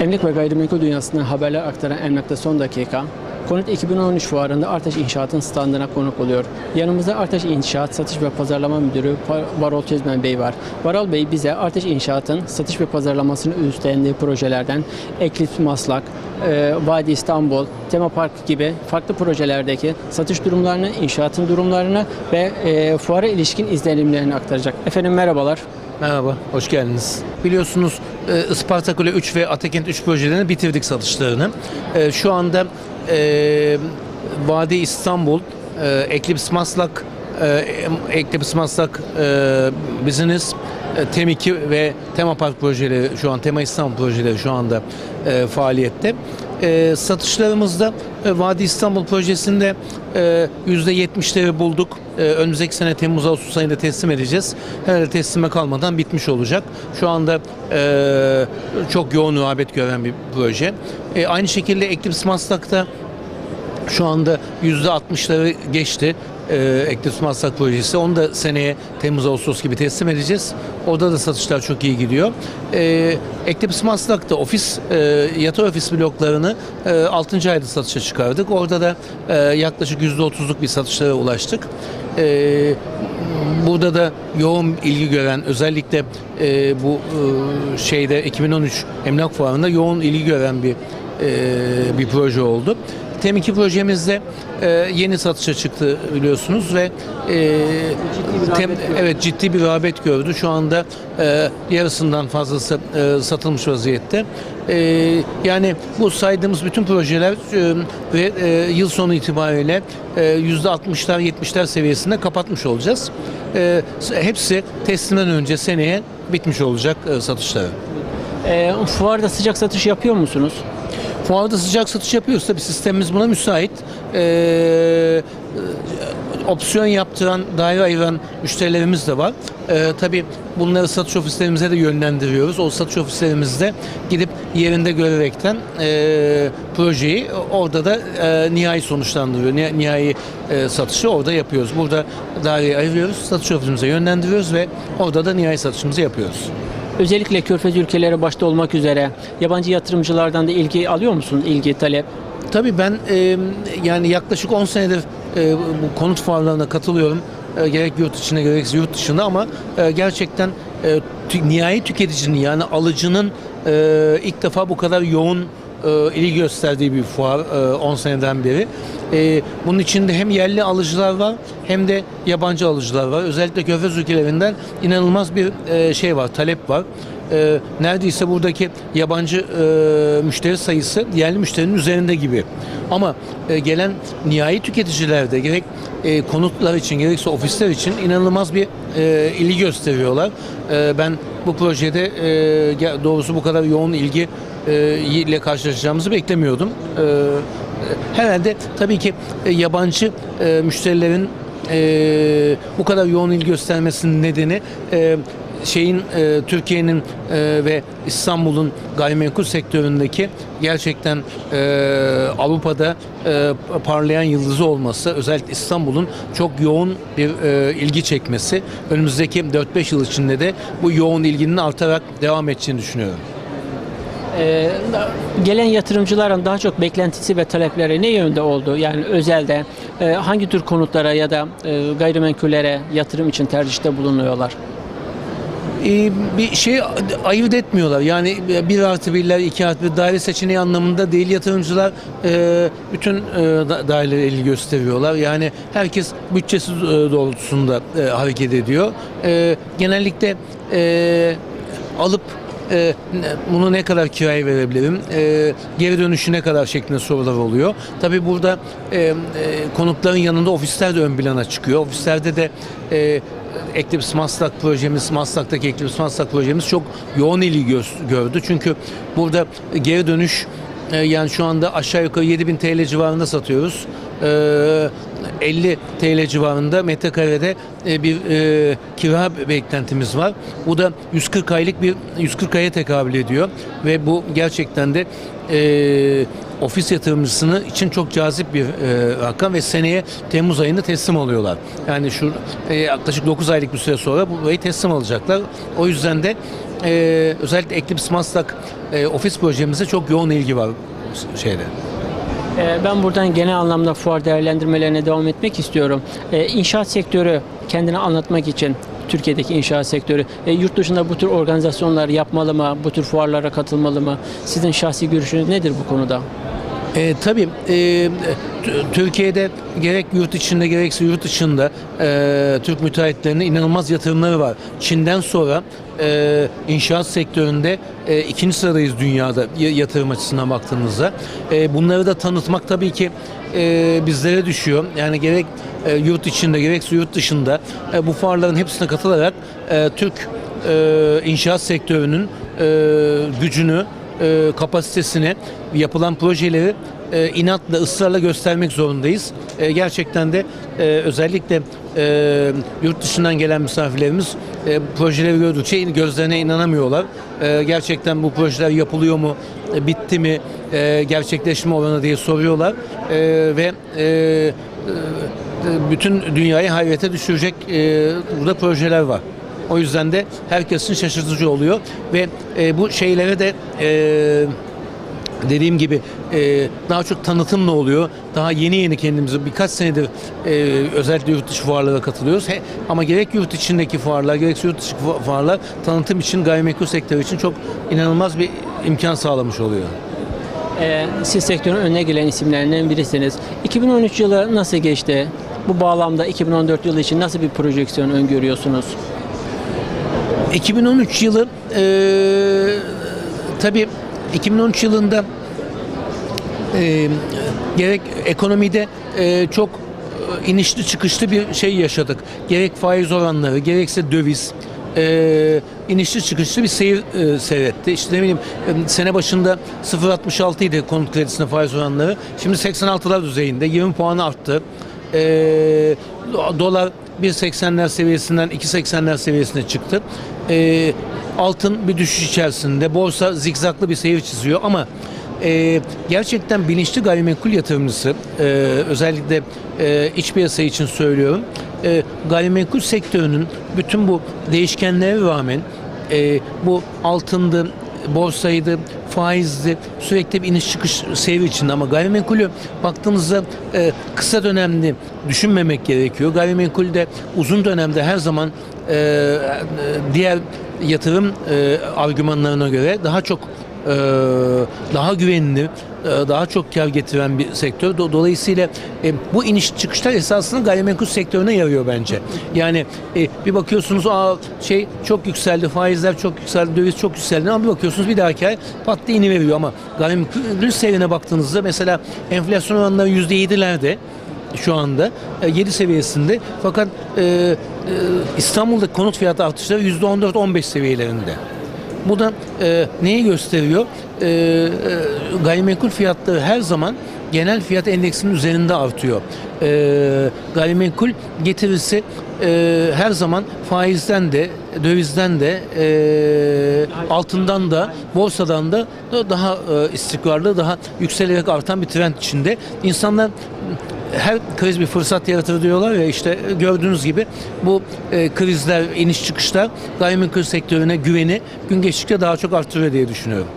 Emlak ve gayrimenkul dünyasından haberler aktaran Emlak'ta son dakika. Konut 2013 fuarında Artaş İnşaat'ın standına konuk oluyor. Yanımızda Artaş İnşaat Satış ve Pazarlama Müdürü Varol Tözmen Bey var. Varol Bey bize Artaş İnşaat'ın satış ve pazarlamasını üstlendiği projelerden Eklips Maslak, e, Vadi İstanbul, Tema Park gibi farklı projelerdeki satış durumlarını, inşaatın durumlarını ve e, fuara ilişkin izlenimlerini aktaracak. Efendim merhabalar. Merhaba, hoş geldiniz. Biliyorsunuz e, Isparta Kule 3 ve Atakent 3 projelerini bitirdik satışlarını. E, Şu anda e, Vadi İstanbul, e, Eklips Maslak, e, Eklips Maslak e, Business, e, Tem 2 ve Tema Park projeleri şu an, Tema İstanbul projeleri şu anda e, faaliyette. E, satışlarımızda e, Vadi İstanbul projesinde e, %70'leri bulduk. E, önümüzdeki sene Temmuz Ağustos ayında teslim edeceğiz. Herhalde teslime kalmadan bitmiş olacak. Şu anda e, çok yoğun rağbet gören bir proje. E, aynı şekilde Eklips Maslak'ta şu anda %60'ları geçti. Ee, Eklips Maslak projesi. Onu da seneye Temmuz Ağustos gibi teslim edeceğiz. Orada da satışlar çok iyi gidiyor. Ee, Eklips Maslak'ta ofis e, yatay ofis bloklarını e, 6. ayda satışa çıkardık. Orada da e, yaklaşık %30'luk bir satışlara ulaştık. Ee, burada da yoğun ilgi gören özellikle e, bu e, şeyde 2013 emlak fuarında yoğun ilgi gören bir e, bir proje oldu. Tem 2 projemizde e, yeni satışa çıktı biliyorsunuz ve e, tem, evet ciddi bir rağbet gördü. Şu anda e, yarısından fazlası e, satılmış vaziyette. E, yani bu saydığımız bütün projeler e, ve e, yıl sonu itibariyle e, %60'lar 70'ler seviyesinde kapatmış olacağız. E, hepsi teslimden önce seneye bitmiş olacak e, satışları. E, fuarda sıcak satış yapıyor musunuz? Fuarda sıcak satış yapıyoruz. Tabii sistemimiz buna müsait. Ee, opsiyon yaptıran, daire ayıran müşterilerimiz de var. Ee, tabii bunları satış ofislerimize de yönlendiriyoruz. O satış ofislerimizde gidip yerinde görerekten e, projeyi orada da e, nihai sonuçlandırıyor. Ni- Nihai e, satışı orada yapıyoruz. Burada daireyi ayırıyoruz, satış ofisimize yönlendiriyoruz ve orada da nihai satışımızı yapıyoruz. Özellikle Körfez ülkeleri başta olmak üzere yabancı yatırımcılardan da ilgi alıyor musun? İlgi, talep? Tabii ben e, yani yaklaşık 10 senedir e, bu konut fuarlarına katılıyorum. E, gerek yurt içinde gerekse yurt dışında ama e, gerçekten e, tü, nihai tüketicinin yani alıcının e, ilk defa bu kadar yoğun e, ilgi gösterdiği bir fuar e, 10 seneden beri. E, bunun içinde hem yerli alıcılar var hem de yabancı alıcılar var. Özellikle Körfez ülkelerinden inanılmaz bir e, şey var, talep var. E, neredeyse buradaki yabancı e, müşteri sayısı yerli müşterinin üzerinde gibi. Ama e, gelen nihai tüketicilerde gerek e, konutlar için gerekse ofisler için inanılmaz bir e, ilgi gösteriyorlar. E, ben bu projede e, doğrusu bu kadar yoğun ilgi e, ile karşılaşacağımızı beklemiyordum. E, herhalde tabii ki e, yabancı e, müşterilerin e, bu kadar yoğun ilgi göstermesinin nedeni e, şeyin e, Türkiye'nin e, ve İstanbul'un gayrimenkul sektöründeki gerçekten e, Avrupa'da e, parlayan yıldızı olması, özellikle İstanbul'un çok yoğun bir e, ilgi çekmesi, önümüzdeki 4-5 yıl içinde de bu yoğun ilginin artarak devam edeceğini düşünüyorum. Ee, gelen yatırımcıların daha çok beklentisi ve talepleri ne yönde oldu? Yani özelde e, hangi tür konutlara ya da e, gayrimenkullere yatırım için tercihte bulunuyorlar? Ee, bir şey ayırt etmiyorlar. Yani bir artı birler, iki artı bir daire seçeneği anlamında değil. Yatırımcılar e, bütün e, da- dairelere ilgi gösteriyorlar. Yani herkes bütçesi e, doğrultusunda e, hareket ediyor. E, genellikle e, alıp e, bunu ne kadar kiraya verebilirim, e, geri dönüşü ne kadar şeklinde sorular oluyor. Tabii burada e, e, konutların yanında ofisler de ön plana çıkıyor. Ofislerde de e, Eklips Maslak projemiz, Maslak'taki Eklips Maslak projemiz çok yoğun ilgi gö- gördü. Çünkü burada geri dönüş e, yani şu anda aşağı yukarı 7000 TL civarında satıyoruz. E, 50 TL civarında metrekarede e, bir e, kira beklentimiz var. Bu da 140 aylık bir 140 aya tekabül ediyor ve bu gerçekten de e, ofis yatırımcısını için çok cazip bir e, rakam ve seneye Temmuz ayında teslim oluyorlar. Yani şu e, yaklaşık 9 aylık bir süre sonra burayı teslim alacaklar. O yüzden de e, özellikle Eclipse Maslak e, ofis projemize çok yoğun ilgi var şeyde. Ee, Ben buradan genel anlamda fuar değerlendirmelerine devam etmek istiyorum. Ee, İnşaat sektörü kendini anlatmak için Türkiye'deki inşaat sektörü e, yurt dışında bu tür organizasyonlar yapmalı mı? Bu tür fuarlara katılmalı mı? Sizin şahsi görüşünüz nedir bu konuda? E, tabii e, Türkiye'de gerek yurt içinde gerekse yurt dışında e, Türk müteahhitlerinin inanılmaz yatırımları var. Çin'den sonra e, inşaat sektöründe e, ikinci sıradayız dünyada yatırım açısından baktığımızda. E, bunları da tanıtmak tabii ki e, bizlere düşüyor. Yani gerek e, yurt içinde gerekse yurt dışında e, bu fuarların hepsine katılarak e, Türk e, inşaat sektörünün e, gücünü e, kapasitesini, yapılan projeleri e, inatla, ısrarla göstermek zorundayız. E, gerçekten de e, özellikle e, yurt dışından gelen misafirlerimiz e, projeleri gördükçe gözlerine inanamıyorlar. E, gerçekten bu projeler yapılıyor mu, e, bitti mi, e, gerçekleşme oranı diye soruyorlar. E, ve e, e, bütün dünyayı hayrete düşürecek e, burada projeler var. O yüzden de herkesin şaşırtıcı oluyor ve e, bu şeylere de e, dediğim gibi e, daha çok tanıtımla oluyor. Daha yeni yeni kendimizi birkaç senedir e, özellikle yurt dışı fuarlara katılıyoruz. He, ama gerek yurt içindeki fuarlar gerekse yurt dışı fu- fuarlar tanıtım için gayrimenkul sektörü için çok inanılmaz bir imkan sağlamış oluyor. Ee, Siz sektörün önüne gelen isimlerinden birisiniz. 2013 yılı nasıl geçti? Bu bağlamda 2014 yılı için nasıl bir projeksiyon öngörüyorsunuz? 2013 yılı e, tabii 2013 yılında e, gerek ekonomide e, çok e, inişli çıkışlı bir şey yaşadık. Gerek faiz oranları gerekse döviz e, inişli çıkışlı bir seyir e, seyretti. İşte ne bileyim e, sene başında 0.66 idi konut kredisine faiz oranları. Şimdi 86'lar düzeyinde 20 puanı arttı. E, do- dolar 1.80'ler seviyesinden 2.80'ler seviyesine çıktı. E, altın bir düşüş içerisinde. Borsa zikzaklı bir seyir çiziyor ama e, gerçekten bilinçli gayrimenkul yatırımcısı e, özellikle e, iç piyasa için söylüyorum. E, gayrimenkul sektörünün bütün bu değişkenlere rağmen e, bu altındı, borsaydı, faizdi sürekli bir iniş çıkış seyri içinde ama gayrimenkulü baktığımızda e, kısa dönemli düşünmemek gerekiyor. Gayrimenkulde uzun dönemde her zaman e, e, diğer yatırım e, argümanlarına göre daha çok e, daha güvenli, e, daha çok kar getiren bir sektör. Do- Dolayısıyla e, bu iniş çıkışlar esasında gayrimenkul sektörüne yarıyor bence. Yani e, bir bakıyorsunuz aa şey çok yükseldi, faizler çok yükseldi, döviz çok yükseldi ama bir bakıyorsunuz bir dahaki ay pat diye iniveriyor ama gayrimenkul seyrine baktığınızda mesela enflasyon oranları %7'lerde şu anda e, 7 seviyesinde fakat e, e, İstanbul'da konut fiyatı artışları %14-15 seviyelerinde. Bu da e, neyi gösteriyor? E, e, gayrimenkul fiyatları her zaman genel fiyat endeksinin üzerinde artıyor. E, gayrimenkul getirisi e, her zaman faizden de, dövizden de, e, altından da, borsadan da da daha e, istikrarlı, daha yükselerek artan bir trend içinde. İnsanlar her kriz bir fırsat yaratır diyorlar ya işte gördüğünüz gibi bu e, krizler, iniş çıkışlar gayrimenkul sektörüne güveni gün geçtikçe daha çok artırıyor diye düşünüyorum.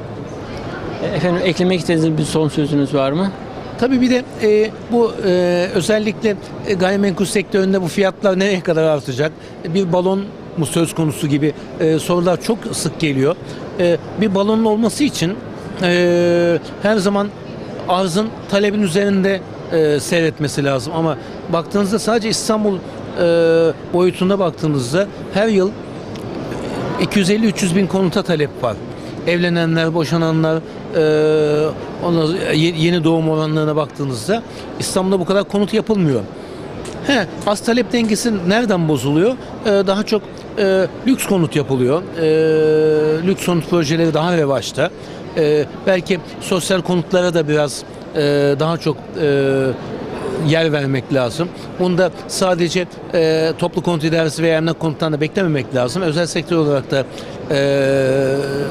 E, Efendim eklemek istediğiniz bir son sözünüz var mı? Tabii bir de e, bu e, özellikle e, gayrimenkul sektöründe bu fiyatlar nereye kadar artacak? Bir balon mu söz konusu gibi e, sorular çok sık geliyor. E, bir balonun olması için e, her zaman arzın talebin üzerinde e, seyretmesi lazım. Ama baktığınızda sadece İstanbul e, boyutunda baktığınızda her yıl 250-300 bin konuta talep var. Evlenenler, boşananlar, e, ye- yeni doğum oranlarına baktığınızda İstanbul'da bu kadar konut yapılmıyor. He, az talep dengesi nereden bozuluyor? E, daha çok e, lüks konut yapılıyor. E, lüks konut projeleri daha revaçta. E, belki sosyal konutlara da biraz e, daha çok e, yer vermek lazım. Bunda sadece e, toplu konut idaresi veya emlak konuttan da beklememek lazım. Özel sektör olarak da e,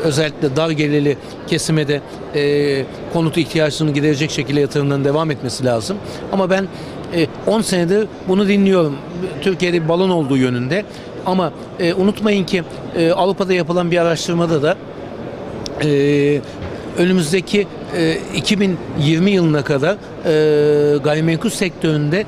özellikle dar gelirli kesime de e, konut ihtiyaçlarını giderecek şekilde yatırımların devam etmesi lazım. Ama ben e, 10 senedir bunu dinliyorum. Türkiye'de bir balon olduğu yönünde. Ama e, unutmayın ki e, Avrupa'da yapılan bir araştırmada da e, önümüzdeki e, 2020 yılına kadar e, gayrimenkul sektöründe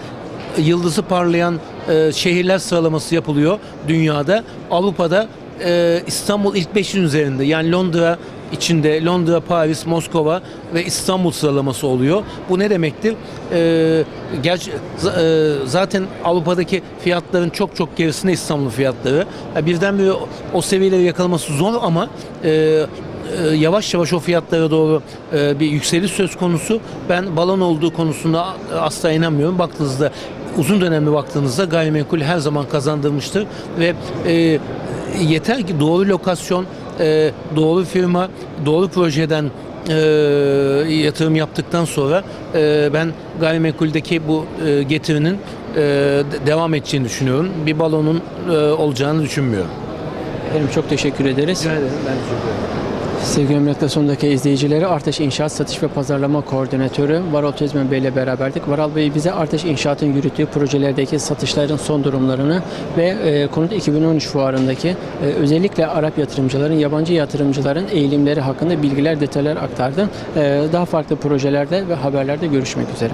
yıldızı parlayan e, şehirler sıralaması yapılıyor dünyada. Avrupa'da e, İstanbul ilk 5'in üzerinde. Yani Londra içinde Londra, Paris, Moskova ve İstanbul sıralaması oluyor. Bu ne demektir? E, gerçi, e, zaten Avrupa'daki fiyatların çok çok gerisinde İstanbul fiyatları. Yani birdenbire o, o seviyeleri yakalaması zor ama e, e, yavaş yavaş o fiyatlara doğru e, bir yükseliş söz konusu. Ben balon olduğu konusunda asla inanmıyorum. Baktığınızda uzun dönemli baktığınızda gayrimenkul her zaman kazandırmıştır ve e, yeter ki doğru lokasyon, e, doğru firma, doğru projeden e, yatırım yaptıktan sonra e, ben gayrimenkuldeki bu e, getirinin e, de- devam edeceğini düşünüyorum. Bir balonun e, olacağını düşünmüyorum. Efendim çok teşekkür ederiz. Ben teşekkür ederim. Sevgili Emlak'ta izleyicileri Artaş İnşaat Satış ve Pazarlama Koordinatörü Varal Tezmen Bey ile beraberdik. Varal Bey bize Artaş İnşaat'ın yürüttüğü projelerdeki satışların son durumlarını ve e, Konut 2013 fuarındaki e, özellikle Arap yatırımcıların, yabancı yatırımcıların eğilimleri hakkında bilgiler, detaylar aktardı. E, daha farklı projelerde ve haberlerde görüşmek üzere.